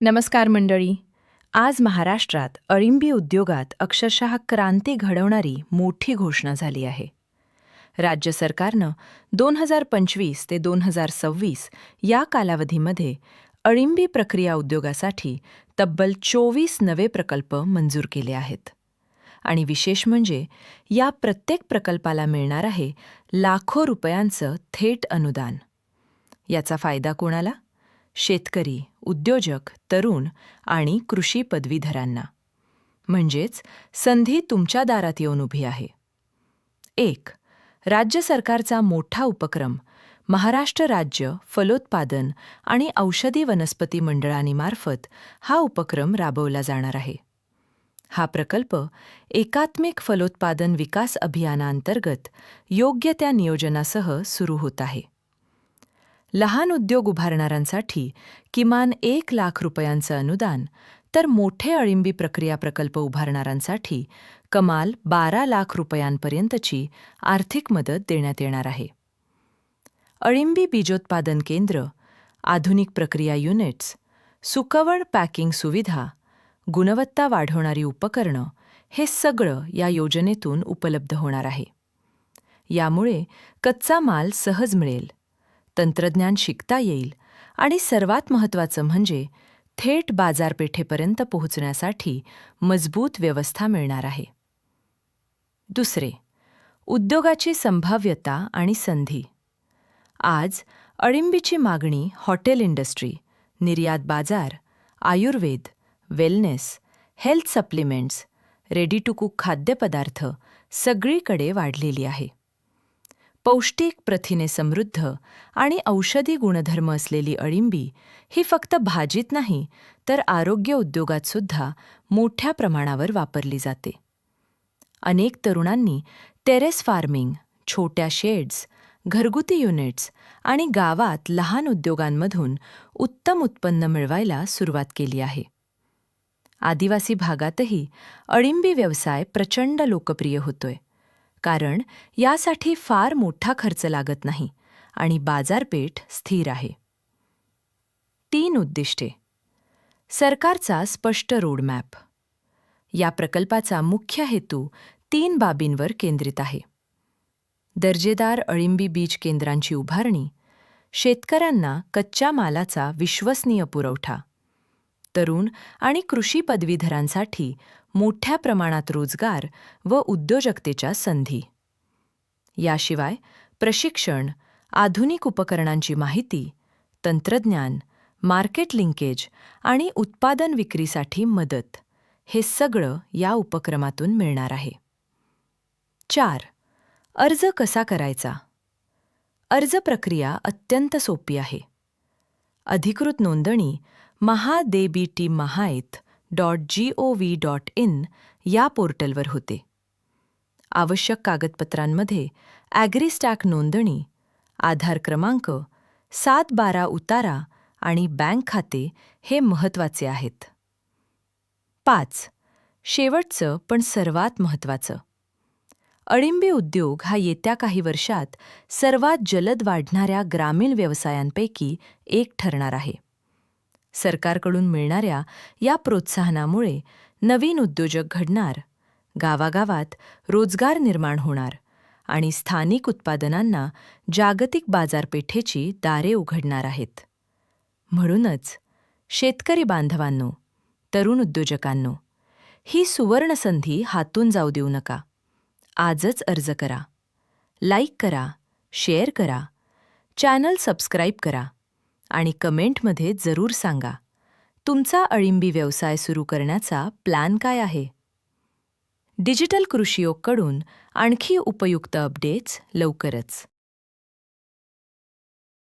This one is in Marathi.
नमस्कार मंडळी. आज महाराष्ट्रात अळिंबी उद्योगात अक्षरशः क्रांती घडवणारी मोठी घोषणा झाली आहे. राज्य सरकारनं दोन हजार पंचवीस ते दोन हजार सव्वीस या कालावधीमध्ये अळिंबी प्रक्रिया उद्योगासाठी तब्बल चोवीस नवे प्रकल्प मंजूर केले आहेत. आणि विशेष म्हणजे या प्रत्येक प्रकल्पाला मिळणार आहे लाखो रुपयांचं थेट अनुदान. याचा फायदा कोणाला? शेतकरी उद्योजक तरुण आणि कृषी पदवीधरांना. म्हणजेच संधी तुमच्या दारात येऊन उभी आहे. एक राज्य सरकारचा मोठा उपक्रम महाराष्ट्र राज्य फलोत्पादन आणि औषधी वनस्पती मंडळांमार्फत हा उपक्रम राबवला जाणार आहे. हा प्रकल्प एकात्मिक फलोत्पादन विकास अभियानांतर्गत योग्य त्या नियोजनासह सुरू होत आहे. लहान उद्योग उभारणाऱ्यांसाठी किमान एक लाख रुपयांचं अनुदान तर मोठे अळिंबी प्रक्रिया प्रकल्प उभारणाऱ्यांसाठी कमाल बारा लाख रुपयांपर्यंतची आर्थिक मदत देण्यात येणार आहे. अळिंबी बीजोत्पादन केंद्र आधुनिक प्रक्रिया युनिट्स सुकवण पॅकिंग सुविधा गुणवत्ता वाढवणारी उपकरणं हे सगळं या योजनेतून उपलब्ध होणार आहे. यामुळे कच्चा माल सहज मिळेल. तंत्रज्ञान शिकता येईल. आणि सर्वात महत्त्वाचं म्हणजे थेट बाजारपेठेपर्यंत पोहोचण्यासाठी मजबूत व्यवस्था मिळणार आहे. दुसरे उद्योगाची संभाव्यता आणि संधी. आज अळिंबीची मागणी हॉटेल इंडस्ट्री निर्यात बाजार Ayurveda wellness health supplements ready to cook खाद्यपदार्थ सगळीकडे वाढलेली आहे. पौष्टिक प्रथिने समृद्ध आणि औषधी गुणधर्म असलेली अळिंबी ही फक्त भाजीत नाही तर आरोग्य उद्योगात सुद्धा मोठ्या प्रमाणावर वापरली जाते. अनेक तरुणांनी टेरेस फार्मिंग छोट्या शेड्स घरगुती युनिट्स आणि गावात लहान उद्योगांमधून उत्तम उत्पन्न मिळवायला सुरुवात केली आहे. आदिवासी भागातही अळिंबी व्यवसाय प्रचंड लोकप्रिय होतोय. कारण यासाठी फार मोठा खर्च लागत नाही आणि बाजारपेठ स्थिर आहे. तीन उद्दिष्टे. सरकारचा स्पष्ट रोडमॅप या प्रकल्पाचा मुख्य हेतू तीन बाबींवर केंद्रित आहे. दर्जेदार अळिंबी बीज केंद्रांची उभारणी शेतकऱ्यांना कच्च्या मालाचा विश्वसनीय पुरवठा तरुण आणि कृषी पदवीधरांसाठी मोठ्या प्रमाणात रोजगार व उद्योजकतेच्या संधी. याशिवाय प्रशिक्षण आधुनिक उपकरणांची माहिती तंत्रज्ञान मार्केट लिंकेज आणि उत्पादन विक्रीसाठी मदत हे सगळं या उपक्रमातून मिळणार आहे. चार. अर्ज कसा करायचा? अर्ज प्रक्रिया अत्यंत सोपी आहे. अधिकृत नोंदणी MahaDBT MahaIT dot G O V dot in या पोर्टलवर होते. आवश्यक कागदपत्रांमध्ये ॲग्रीस्टॅक नोंदणी आधार क्रमांक सात बारा उतारा आणि बँक खाते हे महत्त्वाचे आहेत. पाच. शेवटचं पण सर्वात महत्त्वाचं. अळिंबी उद्योग हा येत्या काही वर्षात सर्वात जलद वाढणाऱ्या ग्रामीण व्यवसायांपैकी एक ठरणार आहे. सरकारकडून मिळणाऱ्या या प्रोत्साहनामुळे नवीन उद्योजक घडणार गावागावात रोजगार निर्माण होणार आणि स्थानिक उत्पादनांना जागतिक बाजारपेठेची दारे उघडणार आहेत. म्हणूनच शेतकरी बांधवांनो तरुण उद्योजकांनो ही सुवर्णसंधी हातून जाऊ देऊ नका. आजच अर्ज करा. लाईक करा शेअर करा. चॅनल सबस्क्राईब करा. आणि कमेंटमध्ये जरूर सांगा. तुमचा अळिंबी व्यवसाय सुरू करण्याचा प्लॅन काय आहे? डिजिटल कृषीयोगकडून आणखी उपयुक्त अपडेट्स लवकरच.